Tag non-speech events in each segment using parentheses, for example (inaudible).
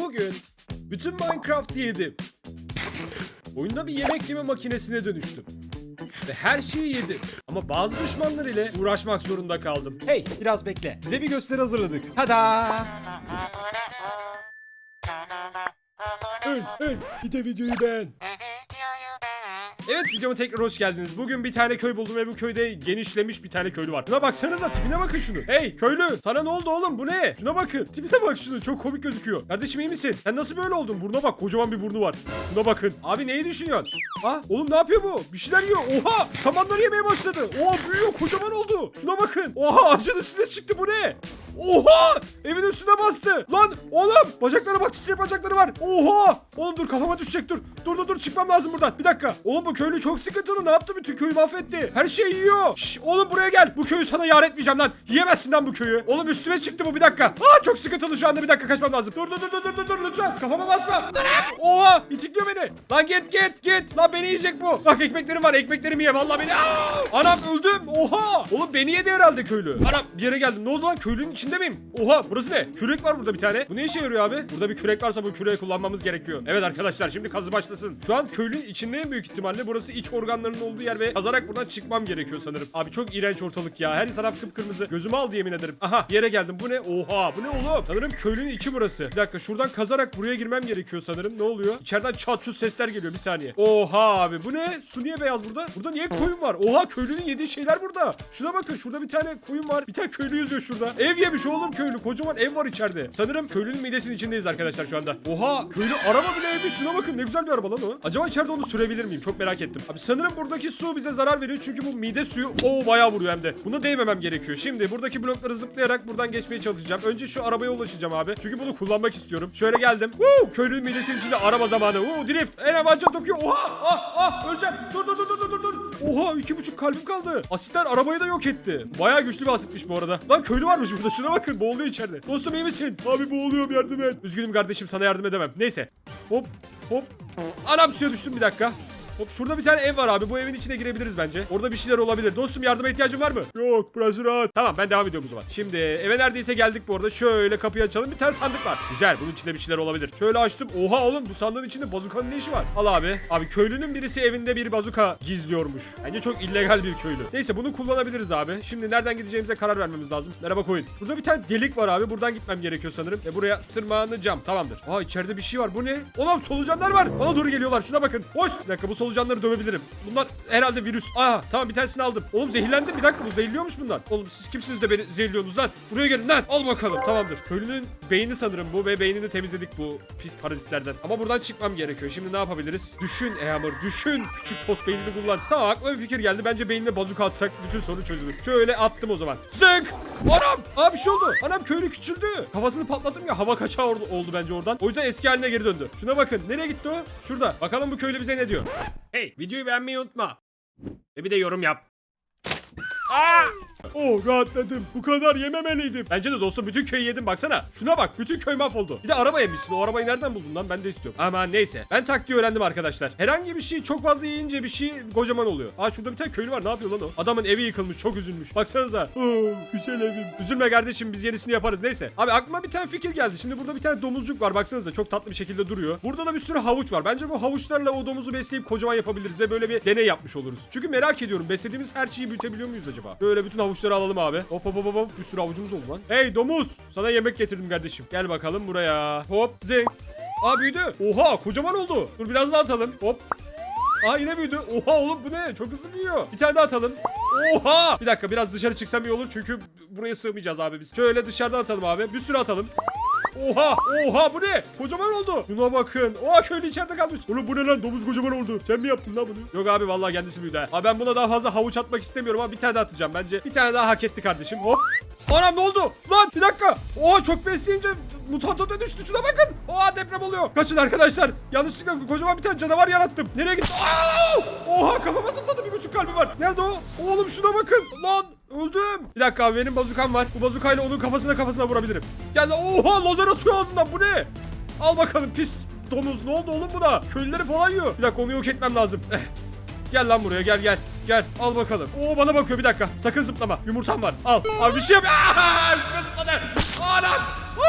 Bugün bütün Minecraft'ı yedim. Oyunda bir yemek yeme makinesine dönüştüm. Ve her şeyi yedim. Ama bazı düşmanlar ile uğraşmak zorunda kaldım. Hey biraz bekle. Size bir gösteri hazırladık. Tada! Öl öl bir de videoyu beğen. Evet videoma tekrar hoş geldiniz. Bugün bir tane köy buldum ve bu köyde genişlemiş bir tane köylü var. Buna baksanıza tipine bakın şunu. Hey köylü sana ne oldu oğlum bu ne? Şuna bakın. Tipine bak şunu çok komik gözüküyor. Kardeşim iyi misin? Sen nasıl böyle oldun? Burnuna bak kocaman bir burnu var. Buna bakın. Abi neyi düşünüyorsun? Ah oğlum ne yapıyor bu? Bir şeyler yiyor. Oha samanları yemeye başladı. Oha büyüyor kocaman oldu. Şuna bakın. Oha ağacın üstüne çıktı bu ne? Oha! Evin üstüne bastı. Lan oğlum bacaklara bak titrek bacakları var. Oha! Oğlum dur kafama düşecek dur. Dur dur dur çıkmam lazım buradan. Bir dakika. Oğlum bu köylü çok sıkıntılı. Ne yaptı? Bütün köyü mahvetti. Her şeyi yiyor. Şş, oğlum buraya gel. Bu köyü sana yar etmeyeceğim lan. Yiyemezsin lan bu köyü. Oğlum üstüme çıktı bu bir dakika. Aa çok sıkıntılı şu anda bir dakika kaçmam lazım. Dur dur dur dur dur dur, dur lütfen. Kafama basma. Oha! İtikliyor beni. Lan git git git. Lan beni yiyecek bu. Bak ekmeklerim var. Ekmeklerimi ye. Vallahi beni. Aa! Anam öldüm. Oha! Oğlum beni yedi herhalde köylü. Anam bir yere geldim. Ne oldu lan? Köylünün içinde miyim? Oha burası ne? Kürek var burada bir tane. Bu ne işe yarıyor abi? Burada bir kürek varsa bu küreği kullanmamız gerekiyor. Evet arkadaşlar şimdi kazı başlasın. Şu an köylünün içindeyim büyük ihtimalle. Burası iç organlarının olduğu yer ve kazarak buradan çıkmam gerekiyor sanırım. Abi çok iğrenç ortalık ya. Her taraf kıpkırmızı. Gözümü aldı yemin ederim. Aha yere geldim. Bu ne? Oha bu ne oğlum? Sanırım köylünün içi burası. Bir dakika şuradan kazarak buraya girmem gerekiyor sanırım. Ne oluyor? İçeriden çat çut sesler geliyor bir saniye. Oha abi bu ne? Su niye beyaz burada? Burada niye koyun var? Oha köylünün yediği şeyler burada. Şuna bakın şurada bir tane koyun var. Bir tane köylü yüzüyor şurada. Ev yemiş oğlum köylü. Kocaman ev var içeride. Sanırım köylünün midesinin içindeyiz arkadaşlar şu anda. Oha köylü araba bile yemiş. Şuna bakın ne güzel bir araba lan o. Acaba içeride onu sürebilir miyim? Çok merak ettim. Abi sanırım buradaki su bize zarar veriyor. Çünkü bu mide suyu o bayağı vuruyor hem de. Buna değmemem gerekiyor. Şimdi buradaki blokları zıplayarak buradan geçmeye çalışacağım. Önce şu arabaya ulaşacağım abi. Çünkü bunu kullanmak istiyorum. Şöyle geldim. Woo! Köylünün midesinin içinde araba zamanı. Woo! Drift. En avanca Tokyo. Oha! Ah! Ah! Öleceğim. Dur dur dur dur dur dur. Oha iki buçuk kalbim kaldı. Asitler arabayı da yok etti. Bayağı güçlü bir asitmiş bu arada. Lan köylü varmış burada. Şuna bakın. Boğuluyor içeride. Dostum iyi misin? Abi boğuluyorum yardım et. Üzgünüm kardeşim sana yardım edemem. Neyse. Hop hop. Anam suya düştüm bir dakika. Hop şurada bir tane ev var abi. Bu evin içine girebiliriz bence. Orada bir şeyler olabilir. Dostum yardıma ihtiyacın var mı? Yok burası rahat. Tamam ben devam ediyorum o zaman. Şimdi eve neredeyse geldik bu arada. Şöyle kapıyı açalım. Bir tane sandık var. Güzel bunun içinde bir şeyler olabilir. Şöyle açtım. Oha oğlum bu sandığın içinde bazukanın ne işi var? Al abi. Abi köylünün birisi evinde bir bazuka gizliyormuş. Bence çok illegal bir köylü. Neyse bunu kullanabiliriz abi. Şimdi nereden gideceğimize karar vermemiz lazım. Merhaba koyun. Burada bir tane delik var abi. Buradan gitmem gerekiyor sanırım. Ve buraya tırmanacağım. Tamamdır. Aa içeride bir şey var. Bu ne? Oğlum solucanlar var. Bana doğru geliyorlar. Şuna bakın. Hoş. Bir dakika bu solucanları dövebilirim. Bunlar herhalde virüs. Aa tamam bir tanesini aldım. Oğlum zehirlendim. Bir dakika bu zehirliyormuş bunlar. Oğlum siz kimsiniz de beni zehirliyorsunuz lan? Buraya gelin lan. Al bakalım. Tamamdır. Köylünün beyni sanırım bu ve beynini temizledik bu pis parazitlerden. Ama buradan çıkmam gerekiyor. Şimdi ne yapabiliriz? Düşün Eamur düşün. Küçük tost beynini kullan. Tamam aklıma bir fikir geldi. Bence beynine bazuka atsak bütün sorun çözülür. Şöyle attım o zaman. Zık! Anam! Abi bir şey oldu. Anam köylü küçüldü. Kafasını patlattım ya hava kaçağı oldu bence oradan. O yüzden eski haline geri döndü. Şuna bakın. Nereye gitti o? Şurada. Bakalım bu köylü bize ne diyor. Hey videoyu beğenmeyi unutma. Ve bir de yorum yap. Aa! Oh rahatladım. Bu kadar yememeliydim. Bence de dostum bütün köyü yedim baksana. Şuna bak bütün köy mahvoldu. Bir de araba yemişsin. O arabayı nereden buldun lan? Ben de istiyorum. Ama neyse. Ben taktiği öğrendim arkadaşlar. Herhangi bir şey çok fazla yiyince bir şey kocaman oluyor. Aa şurada bir tane köylü var. Ne yapıyor lan o? Adamın evi yıkılmış. Çok üzülmüş. Baksanıza. Oh güzel evim. Üzülme kardeşim biz yenisini yaparız. Neyse. Abi aklıma bir tane fikir geldi. Şimdi burada bir tane domuzcuk var. Baksanıza çok tatlı bir şekilde duruyor. Burada da bir sürü havuç var. Bence bu havuçlarla o domuzu besleyip kocaman yapabiliriz ve böyle bir deney yapmış oluruz. Çünkü merak ediyorum. Beslediğimiz her şeyi büyütebiliyor muyuz acaba? Böyle bütün havuçları alalım abi. Hop hop hop, hop. Bir sürü havucumuz oldu lan. Hey domuz. Sana yemek getirdim kardeşim. Gel bakalım buraya. Hop zing. Aa büyüdü. Oha kocaman oldu. Dur biraz daha atalım. Hop. Aa yine büyüdü. Oha oğlum bu ne? Çok hızlı büyüyor. Bir tane daha atalım. Oha! Bir dakika biraz dışarı çıksam iyi olur çünkü buraya sığmayacağız abi biz. Şöyle dışarıdan atalım abi. Bir sürü atalım. Oha! Oha bu ne? Kocaman oldu. Şuna bakın. Oha köylü içeride kalmış. Oğlum bu ne lan? Domuz kocaman oldu. Sen mi yaptın lan bunu? Yok abi vallahi kendisi büyüdü ha. Abi ben buna daha fazla havuç atmak istemiyorum ama bir tane daha atacağım. Bence bir tane daha hak etti kardeşim. Hop. Anam ne oldu? Lan bir dakika. Oha çok besleyince mutanta dönüştü. Şuna bakın. Oha deprem oluyor. Kaçın arkadaşlar. Yanlışlıkla kocaman bir tane canavar yarattım. Nereye gitti? Oha kafama zıpladı bir buçuk kalbi var. Nerede o? Oğlum şuna bakın. Lan öldüm. Bir dakika abi benim bazukam var. Bu bazukayla onun kafasına kafasına vurabilirim. Gel lan. Oha lazer atıyor ağzından. Bu ne? Al bakalım pis domuz. Ne oldu oğlum buna? Köylüleri falan yiyor. Bir dakika onu yok etmem lazım. Eh. Gel lan buraya gel gel. Gel al bakalım. Oo bana bakıyor bir dakika. Sakın zıplama. Yumurtam var. Al. Abi bir şey yap. Aa, üstüme zıpladı. Anam.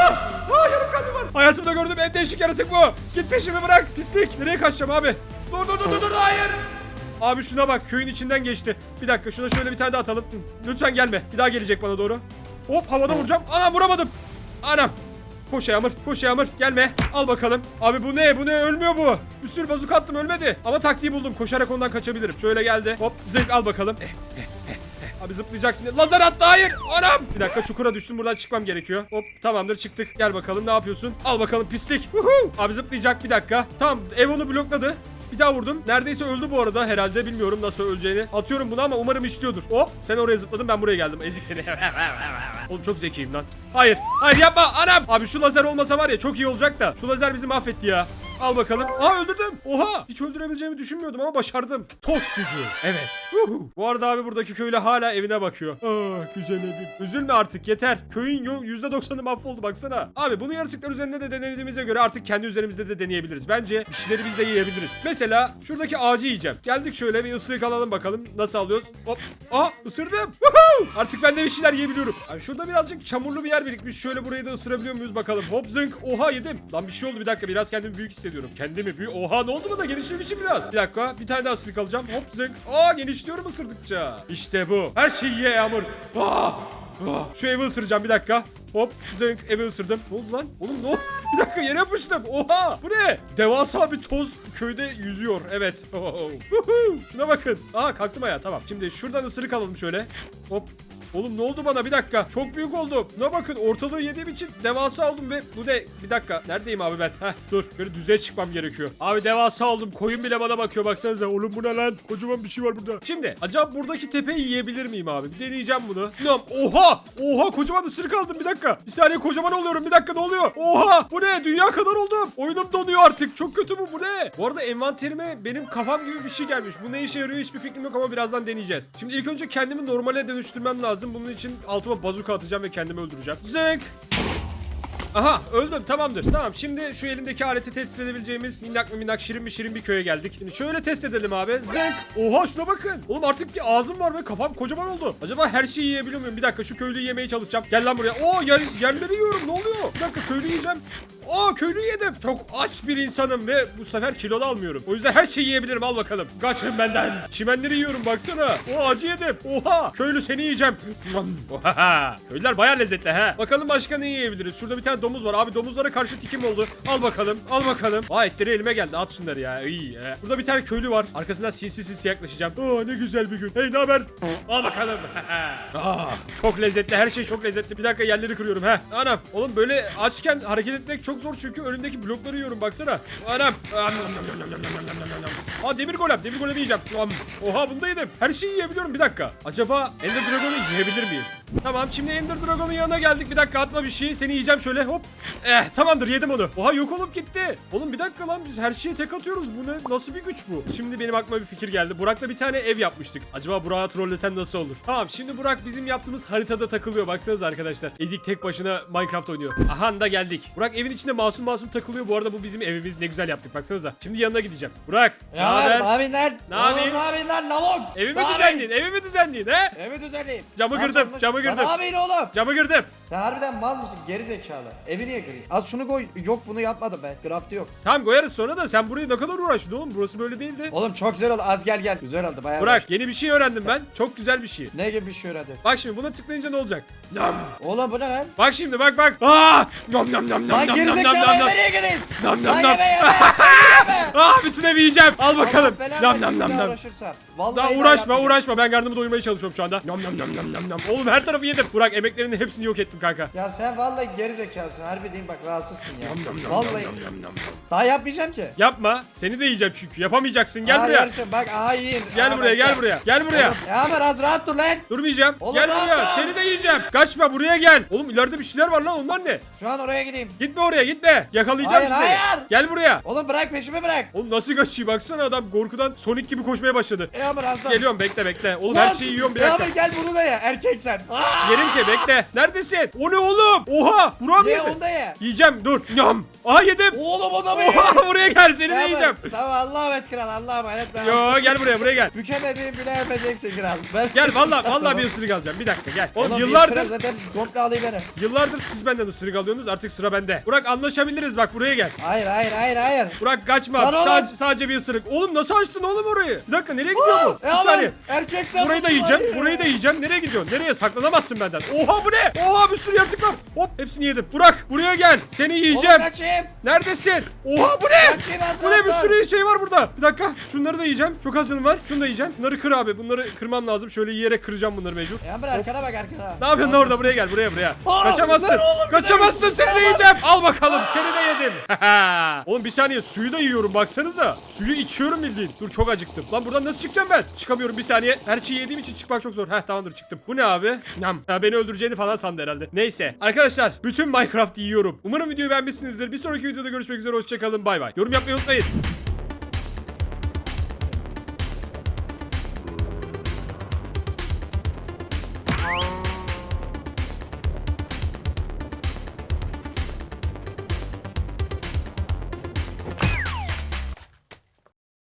Ah, ah, yarım kalbi var. Hayatımda gördüğüm en değişik yaratık bu. Git peşimi bırak. Pislik. Nereye kaçacağım abi? Dur dur dur dur dur hayır. Abi şuna bak köyün içinden geçti. Bir dakika şuna şöyle bir tane daha atalım. Lütfen gelme. Bir daha gelecek bana doğru. Hop havada vuracağım. Anam vuramadım. Anam. Koş Yağmur, koş Yağmur. Gelme. Al bakalım. Abi bu ne? Bu ne? Ölmüyor bu. Bir sürü bazuk attım ölmedi. Ama taktiği buldum. Koşarak ondan kaçabilirim. Şöyle geldi. Hop zınk al bakalım. Eh, eh, eh, eh. Abi zıplayacak yine. Lazer attı hayır. Anam. Bir dakika çukura düştüm. Buradan çıkmam gerekiyor. Hop tamamdır çıktık. Gel bakalım ne yapıyorsun? Al bakalım pislik. Uhu. Abi zıplayacak bir dakika. Tamam ev onu blokladı. Bir daha vurdum. Neredeyse öldü bu arada herhalde. Bilmiyorum nasıl öleceğini. Atıyorum bunu ama umarım işliyordur. Hop sen oraya zıpladın ben buraya geldim. Ezik seni. (laughs) Oğlum çok zekiyim lan. Hayır. Hayır yapma anam. Abi şu lazer olmasa var ya çok iyi olacak da. Şu lazer bizi mahvetti ya. Al bakalım. Aa öldürdüm. Oha. Hiç öldürebileceğimi düşünmüyordum ama başardım. Tost gücü. Evet. Uhu. Bu arada abi buradaki köylü hala evine bakıyor. Ah güzel evim. Üzülme artık yeter. Köyün yo- %90'ı mahvoldu baksana. Abi bunu yaratıklar üzerinde de denediğimize göre artık kendi üzerimizde de deneyebiliriz. Bence bir şeyleri biz de yiyebiliriz. Mesela şuradaki ağacı yiyeceğim. Geldik şöyle bir ısırık alalım bakalım. Nasıl alıyoruz? Hop. Aa ısırdım. Woohoo! Artık ben de bir şeyler yiyebiliyorum. Abi şurada birazcık çamurlu bir yer birikmiş. Şöyle burayı da ısırabiliyor muyuz bakalım. Hop zınk. Oha yedim. Lan bir şey oldu bir dakika. Biraz kendimi büyük hissediyorum. Kendimi büyük. Oha ne oldu bana? Genişlemişim biraz. Bir dakika. Bir tane daha ısırık alacağım. Hop zınk. Aa genişliyorum ısırdıkça. İşte bu. Her şeyi ye Yağmur. Ah! Ah! Şu evi ısıracağım bir dakika. Hop zınk evi ısırdım. Ne oldu lan? Oğlum ne oldu? (laughs) Bir dakika yere yapıştım. Oha! Bu ne? Devasa bir toz köyde yüzüyor. Evet. (laughs) Şuna bakın. Aa kalktım ayağa tamam. Şimdi şuradan ısırık alalım şöyle. Hop. Oğlum ne oldu bana bir dakika. Çok büyük oldum. Buna bakın ortalığı yediğim için devasa oldum ve bu ne? Bir dakika. Neredeyim abi ben? Heh dur. Böyle düzlüğe çıkmam gerekiyor. Abi devasa oldum. Koyun bile bana bakıyor baksanıza. Oğlum bu ne lan? Kocaman bir şey var burada. Şimdi acaba buradaki tepeyi yiyebilir miyim abi? Bir deneyeceğim bunu. Nam. Oha! Oha kocaman ısırık aldım bir dakika. Bir saniye kocaman oluyorum bir dakika ne oluyor? Oha! Bu ne? Dünya kadar oldum. Oyunum donuyor artık. Çok kötü bu. Bu ne? Bu arada envanterime benim kafam gibi bir şey gelmiş. Bu ne işe yarıyor hiçbir fikrim yok ama birazdan deneyeceğiz. Şimdi ilk önce kendimi normale dönüştürmem lazım. Bunun için altıma bazuka atacağım ve kendimi öldüreceğim. Zınk! Aha öldüm tamamdır. Tamam şimdi şu elimdeki aleti test edebileceğimiz minnak mı minnak şirin mi şirin bir köye geldik. Şimdi şöyle test edelim abi. Zınk. Oha şuna bakın. Oğlum artık bir ağzım var ve kafam kocaman oldu. Acaba her şeyi yiyebiliyor muyum? Bir dakika şu köylüyü yemeye çalışacağım. Gel lan buraya. Oo yer, yerleri yiyorum ne oluyor? Bir dakika köylü yiyeceğim. Aa köylü yedim. Çok aç bir insanım ve bu sefer kilolu almıyorum. O yüzden her şeyi yiyebilirim al bakalım. Kaçın benden. Çimenleri yiyorum baksana. O acı yedim. Oha köylü seni yiyeceğim. Oha. (laughs) Köylüler baya lezzetli ha. Bakalım başka ne yiyebiliriz? Şurada bir tane domuz var. Abi domuzlara karşı tikim oldu. Al bakalım. Al bakalım. Aa etleri elime geldi. At şunları ya. İyi ya. Burada bir tane köylü var. Arkasından sinsi sinsi yaklaşacağım. Aa ne güzel bir gün. Hey ne haber? Al bakalım. (laughs) Aa, çok lezzetli. Her şey çok lezzetli. Bir dakika yerleri kırıyorum ha. Anam. Oğlum böyle açken hareket etmek çok zor çünkü önündeki blokları yiyorum baksana. Anam. Anam. Aa demir golem. Demir golemi yiyeceğim. Oha bunu. Her şeyi yiyebiliyorum. Bir dakika. Acaba Ender Dragon'u yiyebilir miyim? Tamam şimdi Ender Dragon'un yanına geldik. Bir dakika atma bir şey. Seni yiyeceğim şöyle. Hop. Eh tamamdır yedim onu. Oha yok olup gitti. Oğlum bir dakika lan biz her şeye tek atıyoruz. Bu ne? Nasıl bir güç bu? Şimdi benim aklıma bir fikir geldi. Burak'la bir tane ev yapmıştık. Acaba Burak'ı trollesem nasıl olur? Tamam şimdi Burak bizim yaptığımız haritada takılıyor. Baksanıza arkadaşlar. Ezik tek başına Minecraft oynuyor. Aha da geldik. Burak evin içinde masum masum takılıyor. Bu arada bu bizim evimiz. Ne güzel yaptık baksanıza. Şimdi yanına gideceğim. Burak. Ya? Oğlum, Ne yapayım lan lavuk? Evimi düzenleyin. Evimi düzenleyin he? Evi düzenleyeyim. Camı kırdım, camı Lan kırdım. Ne yapayım oğlum? Camı kırdım. Sen harbiden mal mısın? Geri zekalı. Evi niye kırayım? Az şunu koy. Yok bunu yapmadım ben. Craft'ı yok. Tamam koyarız sonra da sen buraya ne kadar uğraştın oğlum? Burası böyle değildi. Oğlum çok güzel oldu. Az gel gel. Güzel oldu bayağı. Burak yeni bir şey öğrendim ben. Çok güzel bir şey. Ne gibi bir şey öğrendin? Bak şimdi buna tıklayınca ne olacak? Nam. Oğlum bu ne lan? Bak şimdi bak bak. Aa! Nom nom nom nom Lan nom geri nom nom zekalı nom. eve niye gireyim? Nom nom Lan yeme yeme. yeme. Aa bütün evi yiyeceğim. Al bakalım. Nom daha nom. uğraşırsam. Vallahi Daha uğraşma uğraşma. Ben karnımı doyurmaya çalışıyorum şu anda. Nom nom nom nom nom nom. Oğlum her tarafı yedim. Burak emeklerinin hepsini yok ettim kanka. Ya sen vallahi geri zekalısın. Harbi diyeyim bak rahatsızsın ya. Vallahi. Daha yapmayacağım ki. Yapma. Seni de yiyeceğim çünkü. Yapamayacaksın. Gel Aa, buraya. yarışın. Bak aha yiyin. Gel Aa, buraya bak, gel buraya. Gel buraya. Ya Ömer az rahat dur lan. Durmayacağım. Oğlum, gel buraya. yaptın? Seni de yiyeceğim. Kaçma buraya gel. Oğlum ileride bir şeyler var lan onlar ne? Şu an oraya gideyim. Gitme oraya gitme. Yakalayacağım Hayır, seni. hayır. Gel buraya. Oğlum bırak peşimi. bırak. Oğlum nasıl kaçıyor baksana adam korkudan Sonic gibi koşmaya başladı. Yağmur aslan. Geliyorum bekle bekle. Oğlum her şeyi yiyorum bir dakika. Yağmur gel bunu da ye. Erkek sen. Aa! Yerim ki bekle. Neredesin? O ne oğlum? Oha! Burak Ye yedi. onu da ye. Yiyeceğim dur. Yam. Aha yedim. Oğlum o da mı Oha buraya gel seni de yiyeceğim. Tamam Allah'a emanet kral. Allah'a emanet. Ben Yo gel buraya buraya gel. Bükemediğin bile yapacaksin kral. Ben... Gel valla (laughs) valla bir ısırık alacağım. Bir dakika gel. Oğlum Oğlum, yıllardır Zaten komple alayım beni. yıllardır siz benden ısırık alıyorsunuz artık sıra bende. Burak anlaşabiliriz bak buraya gel. Hayır hayır hayır hayır. Burak kaçma. Lan oğlum. Sadece, sadece bir ısırık. Oğlum nasıl açtın oğlum orayı? Bir dakika nereye gidiyor bu? Bir Yağmur, saniye. Erkek sen Burayı da yiyeceğim. ya. Burayı da yiyeceğim. Nereye gidiyorsun? Nereye? Saklanamazsın benden. Oha bu ne? Oha bir sürü yaratık var. Hop hepsini yedim. Burak buraya gel. Seni Oğlum yiyeceğim. kaçayım. Neredesin? Oha bu ne? Kaçayım az Bu ne bir sürü şey var burada. Bir dakika. Şunları da yiyeceğim. Çok az canım var. Şunu da yiyeceğim. Bunları kır abi. Bunları kırmam lazım. Şöyle yiyerek kıracağım bunları mecbur. Yağmur arkana bak arkana. Ne yapıyorsun lan orada? Buraya gel. Buraya buraya. Aa, Kaçamazsın. ver oğlum, Kaçamazsın. Seni de yiyeceğim. Al bakalım. Seni de yedim. (laughs) oğlum bir saniye. Suyu da yiyorum. Baksanıza. Suyu içiyorum bildiğin. Dur çok acıktım. Lan buradan nasıl çıkacağım ben? Çıkamıyorum bir saniye. Her şeyi yediğim için çıkmak çok zor. Heh tamamdır çıktım. Bu ne abi? Yam. Ha, beni öldüreceğini falan sandı herhalde. Neyse. Arkadaşlar bütün Minecraft yiyorum. Umarım videoyu beğenmişsinizdir. Bir sonraki videoda görüşmek üzere. Hoşçakalın. Bay bay. Yorum yapmayı unutmayın.